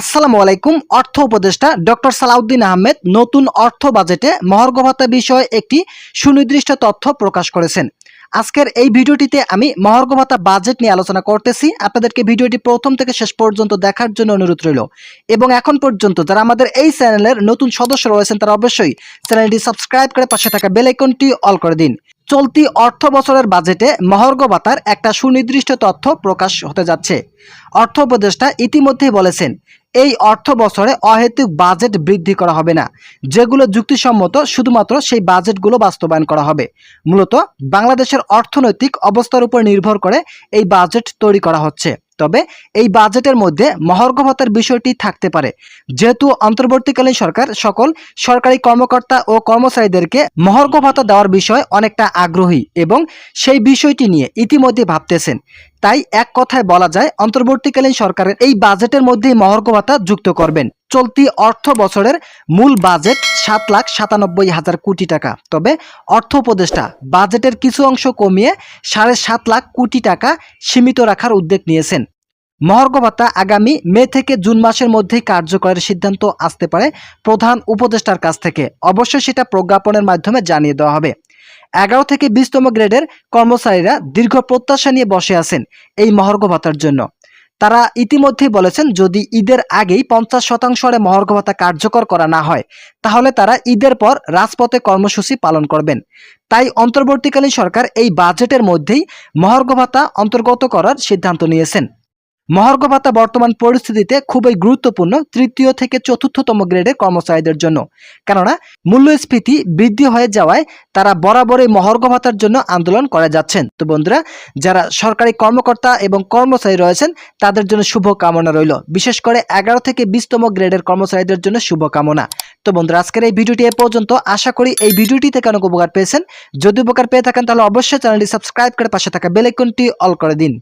আসসালামু আলাইকুম, অর্থ উপদেষ্টা ডক্টর সালাউদ্দিন আহমেদ নতুন অর্থ বাজেটে মহার্ঘ ভাতা বিষয়ে একটি সুনির্দিষ্ট তথ্য প্রকাশ করেছেন। আজকের এই ভিডিওটিতে আমি মহার্ঘ ভাতা বাজেট নিয়ে আলোচনা করতেছি। আপনাদেরকে ভিডিওটি প্রথম থেকে শেষ পর্যন্ত দেখার জন্য অনুরোধ রইল। এবং এখন পর্যন্ত যারা আমাদের এই চ্যানেলের নতুন সদস্য রয়েছেন, তারা অবশ্যই চ্যানেলটি সাবস্ক্রাইব করে পাশে থাকা বেল আইকনটি অল করে দিন। চলতি অর্থ বছরের বাজেটে মহর্গ ভাতার একটা সুনির্দিষ্ট তথ্য প্রকাশ হতে যাচ্ছে। অর্থ উপদেষ্টা ইতিমধ্যেই বলেছেন, এই অর্থ বছরে অহেতুক বাজেট বৃদ্ধি করা হবে না। যেগুলো যুক্তিসম্মত, শুধুমাত্র সেই বাজেটগুলো বাস্তবায়ন করা হবে। মূলত বাংলাদেশের অর্থনৈতিক অবস্থার উপর নির্ভর করে এই বাজেট তৈরি করা হচ্ছে। তবে এই বাজেটের মধ্যে মহার্ঘ ভাতার বিষয়টি থাকতে পারে। যেহেতু অন্তর্বর্তীকালীন সরকার সকল সরকারি কর্মকর্তা ও কর্মচারীদেরকে মহার্ঘ ভাতা দেওয়ার বিষয়ে অনেকটা আগ্রহী এবং সেই বিষয়টি নিয়ে ইতিমধ্যে ভাবতেছেন। তাই এক কথায় বলা যায়, অন্তর্বর্তীকালীন সরকারের এই বাজেটের মধ্যেই মহার্ঘ ভাতা যুক্ত করবেন। চলতি অর্থ বছরের মূল বাজেট সাত লাখ সাতানব্বই হাজার কোটি টাকা। তবে অর্থ উপদেষ্টা বাজেটের কিছু অংশ কমিয়ে সাড়ে সাত লাখ কোটি টাকা সীমিত রাখার উদ্যোগ নিয়েছেন। মহার্ঘ ভাতা আগামী মে থেকে জুন মাসের মধ্যেই কার্যকরের সিদ্ধান্ত আসতে পারে প্রধান উপদেষ্টার কাছ থেকে। অবশ্যই সেটা প্রজ্ঞাপনের মাধ্যমে জানিয়ে দেওয়া হবে। এগারো থেকে বিশতম গ্রেডের কর্মচারীরা দীর্ঘ প্রত্যাশা নিয়ে বসে আছেন এই মহার্ঘ ভাতার জন্য। তারা ইতিমধ্যেই বলেছেন, যদি ঈদের আগেই পঞ্চাশ শতাংশ হারে মহার্ঘ ভাতা কার্যকর করা না হয়, তাহলে তারা ঈদের পর রাজপথে কর্মসূচি পালন করবেন। তাই অন্তর্বর্তীকালীন সরকার এই বাজেটের মধ্যেই মহার্ঘ ভাতা অন্তর্গত করার সিদ্ধান্ত নিয়েছেন। মহার্ঘ ভাতা বর্তমান পরিস্থিতিতে খুবই গুরুত্বপূর্ণ তৃতীয় থেকে চতুর্থতম গ্রেডের কর্মচারীদের জন্য। কেননা, মূল্যস্ফীতি বৃদ্ধি হয়ে যাওয়ায় তারা বরাবরই মহার্ঘ ভাতার জন্য আন্দোলন করে যাচ্ছেন। তো বন্ধুরা, যারা সরকারি কর্মকর্তা এবং কর্মচারী রয়েছেন, তাদের জন্য শুভ কামনা রইল। বিশেষ করে এগারো থেকে বিশতম গ্রেডের কর্মচারীদের জন্য শুভ কামনা তো বন্ধুরা, আজকের এই ভিডিওটি এ পর্যন্ত। আশা করি এই ভিডিওটি থেকে অনেক উপকার পেয়েছেন। যদি উপকার পেয়ে থাকেন, তাহলে অবশ্যই চ্যানেলটি সাবস্ক্রাইব করে পাশে থাকা বেল আইকনটি অল করে দিন।